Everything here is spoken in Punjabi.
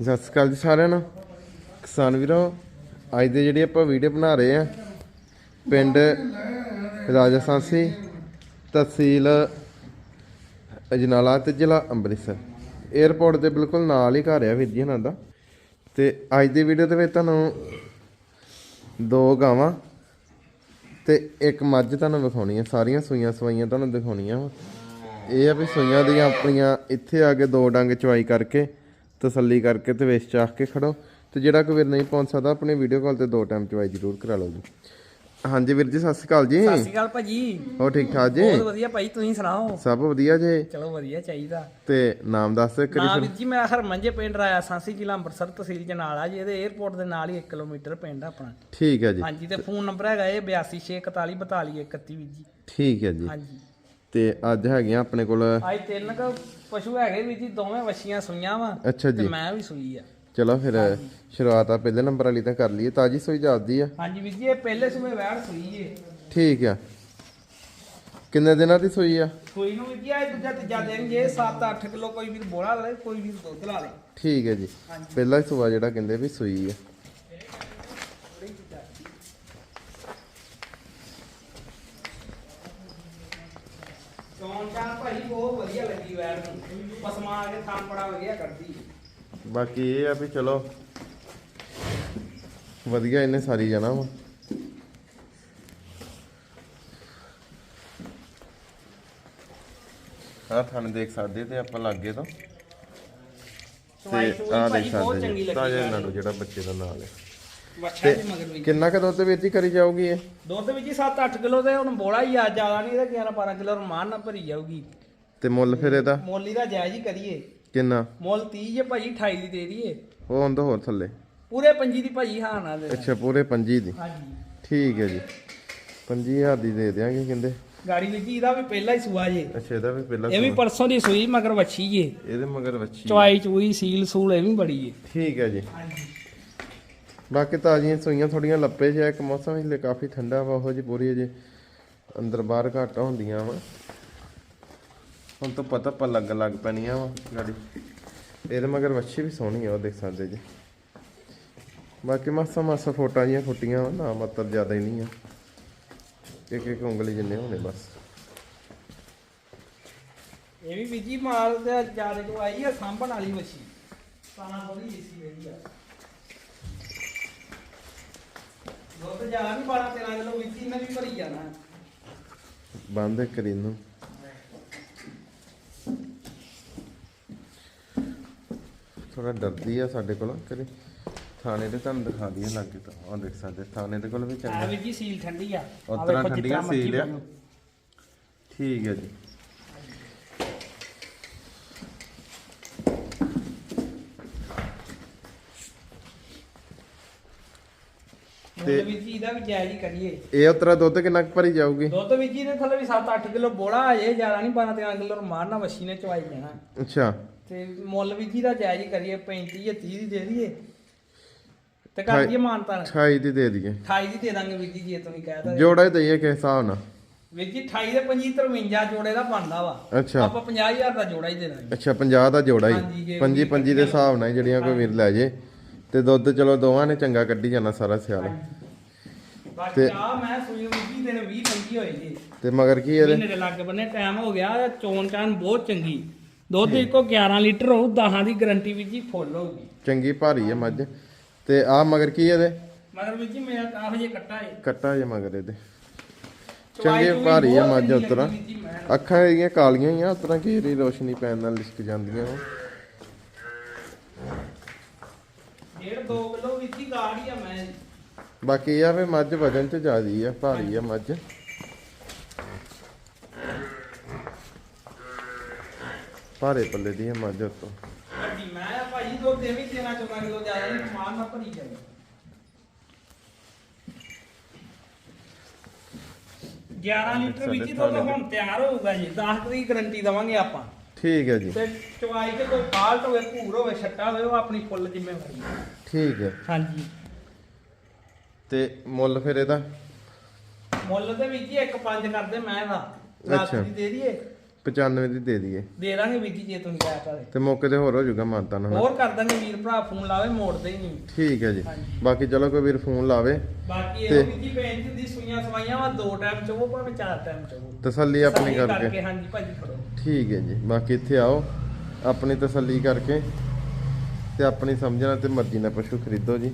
ਸਤਿ ਸ਼੍ਰੀ ਅਕਾਲ ਜੀ ਸਾਰਿਆਂ ਨੂੰ। ਕਿਸਾਨ ਵੀਰੋ, ਅੱਜ ਦੇ ਜਿਹੜੀ ਆਪਾਂ ਵੀਡੀਓ ਬਣਾ ਰਹੇ ਆ ਪਿੰਡ ਰਾਜਸਥਾਨੀ ਤਹਿਸੀਲ ਅਜਨਾਲਾ ਤੇ ਜ਼ਿਲ੍ਹਾ ਅੰਮ੍ਰਿਤਸਰ। 에ਅਰਪੋਰਟ ਦੇ ਬਿਲਕੁਲ ਨਾਲ ਹੀ ਘਰ ਆ ਵੀਰ ਜੀ ਇਹਨਾਂ ਦਾ। ਤੇ ਅੱਜ ਦੀ ਵੀਡੀਓ ਦੇ ਵਿੱਚ ਤੁਹਾਨੂੰ ਦੋ ਗਾਵਾਂ ਤੇ ਇੱਕ ਮੱਝ ਤੁਹਾਨੂੰ ਵਿਖਾਉਣੀ ਆ। ਸਾਰੀਆਂ ਸੂਈਆਂ ਸਵਾਈਆਂ ਤੁਹਾਨੂੰ ਦਿਖਾਉਣੀਆਂ ਵਾ। ਇਹ ਆ ਵੀ ਸੂਈਆਂ ਦੀਆਂ ਆਪਣੀਆਂ ਇੱਥੇ ਆ ਕੇ ਦੋ ਡੰਗ ਚਵਾਈ ਕਰਕੇ ਤਸੱਲੀ ਕਰਕੇ ਤੇ ਵੇਚ ਚਾਖ ਕੇ ਖੜੋ ਤੇ ਜਿਹੜਾ ਕੋਈ ਵੀਰ ਨਹੀਂ ਪਹੁੰਚ ਸਕਦਾ ਆਪਣੀ ਵੀਡੀਓ ਕਾਲ ਤੇ ਦੋ ਟਾਈਮ ਚਵਾਈ ਜ਼ਰੂਰ ਕਰਾ ਲਓ ਜੀ। ਹਾਂਜੀ ਵੀਰ ਜੀ ਸਤਿ ਸ਼੍ਰੀ ਅਕਾਲ ਜੀ। ਸਤਿ ਸ਼੍ਰੀ ਅਕਾਲ ਭਾਜੀ। ਹੋ ਠੀਕ ਠਾਕ ਜੀ? ਬਹੁਤ ਵਧੀਆ ਭਾਈ ਤੁਸੀਂ ਸੁਣਾਓ? ਸਭ ਵਧੀਆ ਜੀ। ਚਲੋ ਵਧੀਆ ਚਾਹੀਦਾ। ਤੇ ਨਾਮ ਦੱਸ ਕਰੀ ਨਾਮ ਵੀਰ ਜੀ ਮੇਰਾ ਹਰਮਨ ਜੇ ਪਿੰਡ ਰਾਇਆ ਸਾਂਸੀ ਜ਼ਿਲ੍ਹਾ ਅੰਮ੍ਰਿਤਸਰ ਤਹਿਸੀਲ ਜਨਾਲਾ ਜੀ ਇਹਦੇ 에ਅਰਪੋਰਟ ਦੇ ਨਾਲ ਹੀ 1 ਕਿਲੋਮੀਟਰ ਪਿੰਡ ਆਪਣਾ। ਠੀਕ ਹੈ ਜੀ। ਹਾਂਜੀ ਤੇ ਫੋਨ ਨੰਬਰ ਹੈਗਾ ਇਹ 8264424131 ਵੀਰ ਜੀ। ਠੀਕ ਹੈ ਜੀ। ਹਾਂਜੀ। ਤੇ ਅੱਜ ਹੈਗੀਆਂ ਆਪਣੇ ਕੋਲ ਅੱਜ ਤਿੰਨ ਕੁ ਪਸ਼ੂ ਹੈਗੇ ਵੀਰ ਜੀ ਦੋਵੇਂ ਵਛੀਆਂ ਸੂਈਆਂ ਵਾ ਅੱਛਾ ਤੇ ਜੀ। ਮੈਂ ਵੀ ਸੂਈ ਆ। ਚਲੋ ਫਿਰ ਸ਼ੁਰੂਆਤ ਆ ਪਹਿਲੇ ਨੰਬਰ ਵਾਲੀ ਤਾਂ ਕਰ ਲਈਏ ਤਾਜੀ ਸੋਈ ਜਾਂਦੀ ਆ। ਹਾਂਜੀ ਵੀਰ ਜੀ ਇਹ ਪਹਿਲੇ ਸੂਏ ਵੈੜ ਸੂਈ ਏ। ਠੀਕ ਆ। ਕਿੰਨੇ ਦਿਨਾਂ ਦੀ ਸੋਈ ਆ? ਸੂਈ ਨੂੰ ਵੀਰ ਜੀ ਇਹ ਦੂਜਾ ਤੀਜਾ ਦਿਨ ਜੇ 7-8 ਕਿਲੋ ਕੋਈ ਵੀਰ ਬੋਲਾ ਲੈ ਕੋਈ ਵੀਰ ਦੁੱਧ ਲਾ ਲੇ। ਠੀਕ ਹੈ ਜੀ। ਪਹਿਲਾ ਸੁਆ ਜਿਹੜਾ ਕਹਿੰਦੇ ਵੀ ਸੂਈ ਆ ਚੌਣ ਚਾਂ ਭਾਈ ਬਹੁਤ ਵਧੀਆ ਲੱਗੀ ਵੈੜ ਨੂੰ। ਪਸਮਾ ਆ ਕੇ ਥਾਂ ਬੜਾ ਵਧੀਆ ਕੱਢਦੀ ਬਾਕੀ ਇਹ ਆ ਵੀ ਚਲੋ ਵਧੀਆ ਇਹਨੇ ਸਾਰੀ ਜਾਣਾ ਵਾ। ਆਹ ਥਣ ਦੇਖ ਸਕਦੇ ਤੇ ਆਪਾਂ ਲੱਗੇ ਤੋਂ। ਸਵਾਈ ਤੇ ਭਾਈ ਦੇਖ ਬਹੁਤ ਸਕਦੇ ਚੰਗੀ ਲੱਗੀ ਤਾਜਾ ਨਾੜੂ ਜਿਹੜਾ ਬੱਚੇ ਦਾ ਨਾਲ ਹੈ। ਵੱਛਾ ਦੀ ਮਗਰ ਵੀ। ਕਿੰਨਾ ਕੁ ਦੁੱਧ ਵੀਰ ਜੀ ਕਰੀ ਜਾਊਗੀ ਇਹ? ਦੁੱਧ ਵਿੱਚ 7-8 ਕਿਲੋ ਤੇ ਹੁਣ ਬੋਲਾ ਹੀ ਆ ਜ਼ਿਆਦਾ ਨਹੀਂ ਇਹਦਾ 11-12 ਕਿਲੋ ਰਮਾਨ ਨਾਲ ਭਰੀ ਜਾਊਗੀ। ਤੇ ਮੁੱਲ ਫਿਰ ਇਹਦਾ? ਮੋਲੀ ਦਾ ਜਾਇਜ਼ ਹੀ ਕਰੀਏ। ਕਿੰਨਾ? ਮੁੱਲ 30 ਜੇ ਭਾਈ 28 ਦੀ ਦੇ ਦਈਏ। ਉਹ ਹੁੰਦਾ ਹੋਰ ਥੱਲੇ। ਪੂਰੇ ਪੰਜੀ ਦੀ ਭਾਈ ਹਾਂ ਨਾ ਦੇ। ਅੱਛਾ ਪੂਰੇ ਪੰਜੀ ਦੀ। ਹਾਂਜੀ। ਠੀਕ ਹੈ ਜੀ। 25000 ਦੀ ਦੇ ਦਿਆਂਗੇ ਕਹਿੰਦੇ। ਗਾੜੀ ਵਿੱਚ ਇਹਦਾ ਵੀ ਪਹਿਲਾ ਹੀ ਸੂਆ ਜੇ। ਅੱਛਾ ਇਹਦਾ ਵੀ ਪਹਿਲਾਂ ਇਹ ਵੀ ਪਰਸੋਂ ਦੀ ਸੂਈ ਮਗਰ ਵੱਛੀ ਜੇ। ਇਹਦੇ ਮਗਰ ਵੱਛੀ। ਚਵਾਈ ਚੂਈ ਸੀਲ ਸੂਲ ਇਹ ਵੀ ਬੜੀ ਏ ਠੀਕ ਹੈ ਜੀ। ਹਾਂਜੀ। ਬਾਕੀ ਤਾਜ਼ੀਆਂ ਸੂਈਆਂ ਥੋੜੀਆਂ ਲੱਪੇ ਜਿਹਾ ਇੱਕ ਮੌਸਮ ਹਿੱਲੇ ਕਾਫੀ ਠੰਡਾ ਵਾ ਉਹੋ ਜੀ ਪੂਰੀ ਅਜੇ ਅੰਦਰ ਬਾਹਰ ਘੱਟ ਹੁੰਦੀਆਂ ਵਾ। ਹੁਣ ਤਾਂ ਪਤਾ ਪਾ ਲੱਗ ਲੱਗ ਪੈਣੀਆਂ ਵਾ ਗਾੜੀ। ਇਹਦੇ ਮਗਰ ਵੱਛੀ ਵੀ ਸੋਹਣੀ ਆ ਉਹ ਦੇਖ ਸਕਦੇ ਜੀ। ਬਾਕੀ ਮਾਸਾ ਮਾਸਾ ਫੋਟਾਂ ਜੀਆਂ ਫੁੱਟੀਆਂ ਵਾ ਨਾ ਮਤਲਬ ਜ਼ਿਆਦਾ ਹੀ ਨਹੀਂ ਆ। ਇੱਕ ਇੱਕ ਉਂਗਲੀ ਜਿੰਨੇ ਹੋਣੇ ਬਸ। ਇਹ ਵੀ ਬੀਜੀ ਮਾਲ ਤੇ ਜ਼ਿਆਦਾ ਜੋ ਆਈ ਆ ਸਾਂਭਣ ਵਾਲੀ ਵੱਛੀ ਸਾਨਾ ਬੜੀ ਏਸੀ ਰਹੀ ਆ। ਦੁੱਧ ਜ਼ਿਆਦਾ ਨਹੀਂ 12 13 ਕਿਲੋ ਵਿੱਚ ਹੀ ਵੀ ਭਰੀ ਜਾਣਾ। ਬੰਦ ਕਰੀ ਨੂੰ। ਥੋੜਾ ਡਰਦੀ ਆ ਸਾਡੇ ਕੋਲ ਕਰੇ ਥਾਣੇ ਤੇ ਤੁਹਾਨੂੰ ਦਿਖਾ ਦਈਏ ਲੱਗੇ ਤਾਂ। ਉਹ ਦੇਖ ਸਕਦੇ ਥਾਣੇ ਦੇ ਕੋਲ ਵੀ ਆ ਚੰਗਾ ਜੀ ਸੀਲ ਠੰਡੀ ਆ। ਆਹ ਤਰ੍ਹਾਂ ਵੇਖੋ ਠੰਡੀ ਜਿੱਦਾਂ ਆ, ਮਰਜ਼ੀ ਸੀਲ ਆ। ਠੀਕ ਹੈ ਜੀ। ਮੁੱਲ ਵੀ ਜੀ ਇਹਦਾ ਵੀ ਜਾਇਜ਼ ਹੀ ਕਰੀਏ। ਇਹ ਉਤਰਾ ਦੁੱਧ ਕਿੰਨਾ ਕੁ ਭਰੀ ਜਾਊਗੀ? ਦੁੱਧ ਵੀ ਜੀ ਦੇ ਥੱਲੇ ਵੀ 7-8 ਕਿਲੋ ਬੋੜਾ ਆ ਜੇ ਜ਼ਿਆਦਾ ਨਹੀਂ 12-13 ਕਿਲੋ ਮਾਰਨਾ ਵੱਛੀ ਨੇ ਚਵਾਈ ਜਾਣਾ ਅੱਛਾ। ਤੇ ਮੁੱਲ ਵੀ ਜੀ ਦਾ ਜਾਇਜ਼ ਹੀ ਕਰੀਏ 35 ਜਾਂ 30 ਦੀ ਦੇ ਦਈਏ। ਤੇ ਕਰ ਦਈਏ ਮਾਨਤਾ 28 ਦੀ ਦੇ ਦਈਏ। 28 ਦੀ ਦੇ ਦਾਂਗੇ ਵੀਰ ਜੀ ਜੇ ਤੁਸੀਂ ਕਹਿ ਦੋ ਜੋੜਾ ਹੀ ਦਈਏ ਕਿਸ ਹਿਸਾਬ ਨਾਲ। ਵੀਰ ਜੀ 28 ਦੇ 25 53 ਜੋੜੇ ਦਾ ਬਣਦਾ ਵਾ। ਅੱਛਾ। ਆਪਾਂ 50000 ਦਾ ਜੋੜਾ ਹੀ ਦੇ ਦਾਂਗੇ। ਅੱਛਾ 50 ਦਾ ਜੋੜਾ ਹੀ। ਜੇ ਪੰਜੀ ਵੀ ਪੰਜੀ ਦੇ ਹਿਸਾਬ ਨਾਲ ਜਿਹੜੀਆਂ ਕੋਈ ਵੀਰ ਲੈ ਜੇ। ਤੇ ਦੁੱਧ ਚਲੋ ਦੋਵਾਂ ਨੇ ਚੰਗਾ ਕੱਢੀ ਜਾਣਾ ਸਾਰਾ ਸਿਆਲ। ਬਾਕੀ ਆ ਮੈਂ ਨੂੰ 20 ਦਿਨ 20 25 ਹੋਏ ਜੀ। ਤੇ ਮਗਰ ਕੀ ਇਹਦੇ? ਮਹੀਨੇ ਦੇ ਲੱਗ ਬੰਨੇ ਟਾਈਮ ਹੋ ਗਿਆ ਚੋਣ ਚਾਨ ਬਹੁਤ ਚੰਗੀ। ਦੁੱਧ ਇੱਕੋ 11 ਲੀਟਰ ਹੋਊ 10 ਦੀ ਗਾਰੰਟੀ ਵੀ ਜੀ ਫੁੱਲ ਹੋਊਗੀ। ਚੰਗੀ ਭਾਰੀ ਹੈ ਮੱਝ। ਤੇ ਆ ਮਗਰ ਕੀ ਇਹਦੇ? ਮਗਰ ਵੀ ਜੀ ਮੇਰਾ ਕਾਫ ਜੇ ਕੱਟਾ ਏ। ਕੱਟਾ ਜੇ ਮਗਰ ਇਹਦੇ। ਚੰਗੀ ਭਾਰੀ ਆ ਮੱਝ ਉਤਰਾ। ਅੱਖਾਂ ਇਹਦੀਆਂ ਕਾਲੀਆਂ ਹੀ ਆ ਉਤਰਾ ਘੇਰੀ ਰੋਸ਼ਨੀ ਪੈਣ ਨਾਲ ਲਿਸ਼ਕ ਜਾਂਦੀਆਂ ਵਾ ਡੇਢ 2 ਕਿਲੋ ਵਿੱਚ ਹੀ ਗਾੜੀ ਆ ਮੈਂ। ਬਾਕੀ ਇਹ ਆ ਵੀ ਮੱਝ ਵਜਨ ਚ ਜ਼ਿਆਦੀ ਆ ਭਾਰੀ ਆ ਮੱਝ। ਭਾਰੇ ਪੱਲੇ ਦੀ ਆ ਮੱਝ ਉਤੋਂ। ਵੱਡੀ ਮੈਂ ਆ ਭਾਜੀ ਦੁੱਧ ਦੇ ਵੀ 13 14 ਕਿਲੋ ਜ਼ਿਆਦਾ ਨਹੀਂ ਮਾਰ ਨਾ ਭਰੀ ਜਾਵੇ। 11 ਲੀਟਰ ਵਿੱਚ ਹੀ ਦੁੱਧ ਹੁਣ ਤਿਆਰ ਹੋਊਗਾ ਜੀ। 10 ਦੀ ਗਾਰੰਟੀ ਦਵਾਂਗੇ ਆਪਾਂ। ਠੀਕ ਹੈ ਜੀ। ਤੇ ਚਵਾਈ ਤੇ ਕੋਈ ਫਾਲਟ ਹੋਵੇ ਭੂਰ ਹੋਵੇ ਛੱਟਾ ਹੋਵੇ ਉਹ ਆਪਣੀ ਫੁੱਲ ਜ਼ਿੰਮੇਵਾਰੀ ਹੈ। ਠੀਕ ਹੈ। ਹਾਂਜੀ। ਤੇ ਮੁੱਲ ਫਿਰ ਇਹਦਾ? ਮੁੱਲ ਦੇ ਵਿੱਚ ਹੀ ਇੱਕ ਪੰਜ ਕਰਦੇ ਮੈਂ ਦਾ ਅੱਛਾ। ਦੀ ਦੇ ਦਈਏ। 95 ਦੀ ਦੇ ਦਈਏ। ਦੇ ਦਾਂਗੇ ਵੀਰ ਜੀ ਜੇ ਤੁਸੀਂ ਕਹਿ ਤਾ ਤੇ ਮੌਕੇ ਤੇ ਹੋਰ ਹੋ ਜਾਊਗਾ ਮਾਨਤਾ ਨਾਲ। ਹੋਰ ਕਰ ਦਾਂਗੇ ਵੀਰ ਭਰਾ ਫੋਨ ਲਾਵੇ ਮੋੜਦੇ ਹੀ ਨਹੀਂ। ਠੀਕ ਹੈ ਜੀ। ਬਾਕੀ ਚਲੋ ਕੋਈ ਵੀਰ ਫੋਨ ਲਾਵੇ। ਬਾਕੀ ਇਹ ਵੀਰ ਜੀ ਬੇਨਤੀ ਦੀ ਸੂਈਆਂ ਸਵਾਈਆਂ ਵਾ ਦੋ ਟਾਈਮ ਚੋਵੋ ਭਾਵੇਂ ਚਾਰ ਟਾਈਮ ਚੋਵੋ ਤਸੱਲੀ ਆਪਣੀ ਕਰਕੇ ਹਾਂਜੀ ਭਾਜੀ ਫੜੋ। ਠੀਕ ਹੈ ਜੀ। ਬਾਕੀ ਇੱਥੇ ਆਓ ਆਪਣੀ ਤਸੱਲੀ ਕਰਕੇ ਤੇ ਆਪਣੀ ਸਮਝਣਾ ਤੇ ਮਰਜ਼ੀ ਨਾਲ ਪਸ਼ੂ ਖਰੀਦੋ ਜੀ।